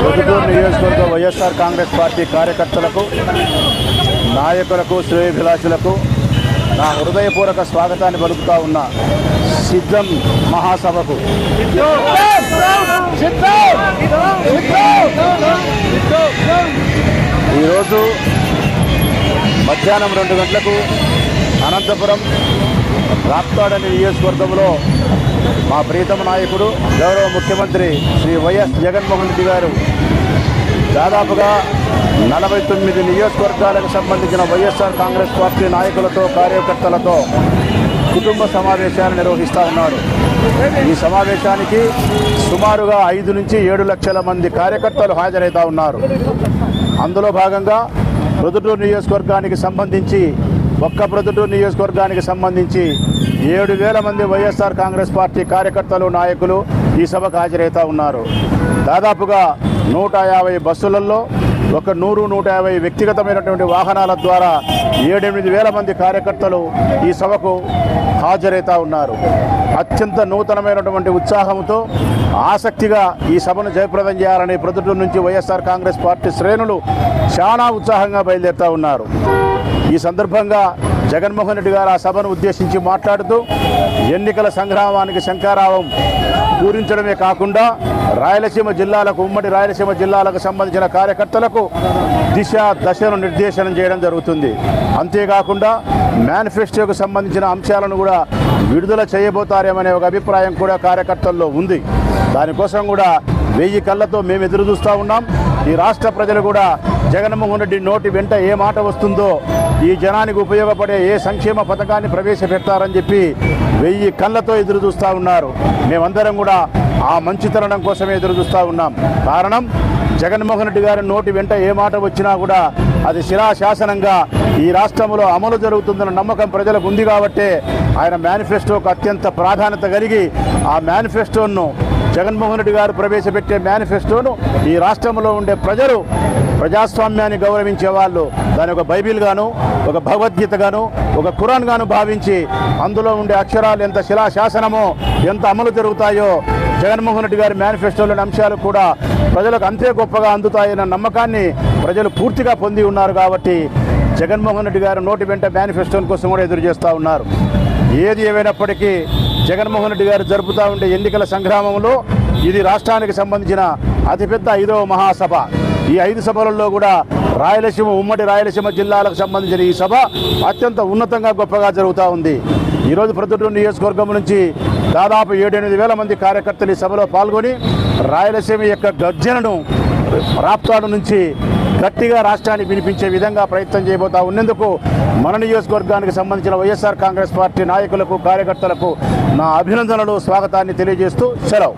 ప్రొద్దుటూరు నియోజకవర్గ వైఎస్ఆర్ కాంగ్రెస్ పార్టీ కార్యకర్తలకు నాయకులకు శ్రేయభిలాషులకు నా హృదయపూర్వక స్వాగతాన్ని పలుకుతా ఉన్న సిద్ధం మహాసభకు. ఈరోజు మధ్యాహ్నం రెండు గంటలకు అనంతపురం రాప్తాడని నియోజకవర్గంలో మా ప్రీతమ నాయకుడు గౌరవ ముఖ్యమంత్రి శ్రీ వైఎస్ జగన్మోహన్ రెడ్డి గారు దాదాపుగా నలభై తొమ్మిది నియోజకవర్గాలకు సంబంధించిన వైఎస్ఆర్ కాంగ్రెస్ పార్టీ నాయకులతో కార్యకర్తలతో కుటుంబ సమావేశాన్ని నిర్వహిస్తూ ఉన్నారు. ఈ సమావేశానికి సుమారుగా ఐదు నుంచి ఏడు లక్షల మంది కార్యకర్తలు హాజరవుతూ ఉన్నారు. అందులో భాగంగా ప్రొద్దుటూరు నియోజకవర్గానికి సంబంధించి ఒక్క ప్రొద్దుటూరు నియోజకవర్గానికి సంబంధించి ఏడు వేల మంది వైఎస్ఆర్ కాంగ్రెస్ పార్టీ కార్యకర్తలు నాయకులు ఈ సభకు హాజరవుతూ ఉన్నారు. దాదాపుగా నూట యాభై బస్సులలో ఒక నూరు నూట యాభై వ్యక్తిగతమైనటువంటి వాహనాల ద్వారా ఏడెనిమిది వేల మంది కార్యకర్తలు ఈ సభకు హాజరవుతా ఉన్నారు. అత్యంత నూతనమైనటువంటి ఉత్సాహంతో ఆసక్తిగా ఈ సభను జయప్రదం చేయాలని ప్రొద్దుటూరు నుంచి వైఎస్ఆర్ కాంగ్రెస్ పార్టీ శ్రేణులు చాలా ఉత్సాహంగా బయలుదేరుతా ఉన్నారు. ఈ సందర్భంగా జగన్మోహన్ రెడ్డి గారు ఆ సభను ఉద్దేశించి మాట్లాడుతూ ఎన్నికల సంగ్రామానికి శంకారావం పూరించడమే కాకుండా రాయలసీమ జిల్లాలకు ఉమ్మడి రాయలసీమ జిల్లాలకు సంబంధించిన కార్యకర్తలకు దిశ దశను నిర్దేశనం చేయడం జరుగుతుంది. అంతేకాకుండా మేనిఫెస్టోకు సంబంధించిన అంశాలను కూడా విడుదల చేయబోతారేమనే ఒక అభిప్రాయం కూడా కార్యకర్తల్లో ఉంది. దానికోసం కూడా వెయ్యి కళ్ళతో మేము ఎదురు చూస్తూ ఉన్నాం. ఈ రాష్ట్ర ప్రజలు కూడా జగన్మోహన్ రెడ్డి నోటి వెంట ఏ మాట వస్తుందో ఈ జనానికి ఉపయోగపడే ఏ సంక్షేమ పథకాన్ని ప్రవేశపెడతారని చెప్పి వెయ్యి కళ్ళతో ఎదురు చూస్తూ ఉన్నారు. మేమందరం కూడా ఆ మంచితనం కోసమే ఎదురు చూస్తూ ఉన్నాం. కారణం జగన్మోహన్ రెడ్డి గారి నోటి వెంట ఏ మాట వచ్చినా కూడా అది శిలాశాసనంగా ఈ రాష్ట్రంలో అమలు జరుగుతుందన్న నమ్మకం ప్రజలకు ఉంది కాబట్టే ఆయన మేనిఫెస్టోకు అత్యంత ప్రాధాన్యత కలిగి ఆ మేనిఫెస్టోను జగన్మోహన్ రెడ్డి గారు ప్రవేశపెట్టే మేనిఫెస్టోను ఈ రాష్ట్రంలో ఉండే ప్రజలు ప్రజాస్వామ్యాన్ని గౌరవించే వాళ్ళు. దాని ఒక బైబిల్గాను ఒక భగవద్గీతగాను ఒక ఖురాన్గాను భావించి అందులో ఉండే అక్షరాలు ఎంత శిలాశాసనమో ఎంత అమలు జరుగుతాయో జగన్మోహన్ రెడ్డి గారి మేనిఫెస్టోలోని అంశాలు కూడా ప్రజలకు అంతే గొప్పగా అందుతాయన్న నమ్మకాన్ని ప్రజలు పూర్తిగా పొంది ఉన్నారు కాబట్టి జగన్మోహన్ రెడ్డి గారు నోటి వెంట మేనిఫెస్టోని కోసం కూడా ఎదురు చేస్తూ ఉన్నారు. ఏది ఏమైనప్పటికీ జగన్మోహన్ రెడ్డి గారు జరుపుతూ ఉండే ఎన్నికల సంగ్రామంలో ఇది రాష్ట్రానికి సంబంధించిన అతిపెద్ద ఐదవ మహాసభ. ఈ ఐదు సభలలో కూడా రాయలసీమ ఉమ్మడి రాయలసీమ జిల్లాలకు సంబంధించిన ఈ సభ అత్యంత ఉన్నతంగా గొప్పగా జరుగుతూ ఉంది. ఈరోజు ప్రొద్దుటూరు నియోజకవర్గం నుంచి దాదాపు ఏడెనిమిది వేల మంది కార్యకర్తలు ఈ సభలో పాల్గొని రాయలసీమ యొక్క గర్జనను రాప్తాడు నుంచి గట్టిగా రాష్ట్రాన్ని వినిపించే విధంగా ప్రయత్నం చేయబోతా ఉన్నందుకు మన నియోజకవర్గానికి సంబంధించిన వైఎస్ఆర్ కాంగ్రెస్ పార్టీ నాయకులకు కార్యకర్తలకు నా అభినందనలు స్వాగతాన్ని తెలియజేస్తూ సెలవు.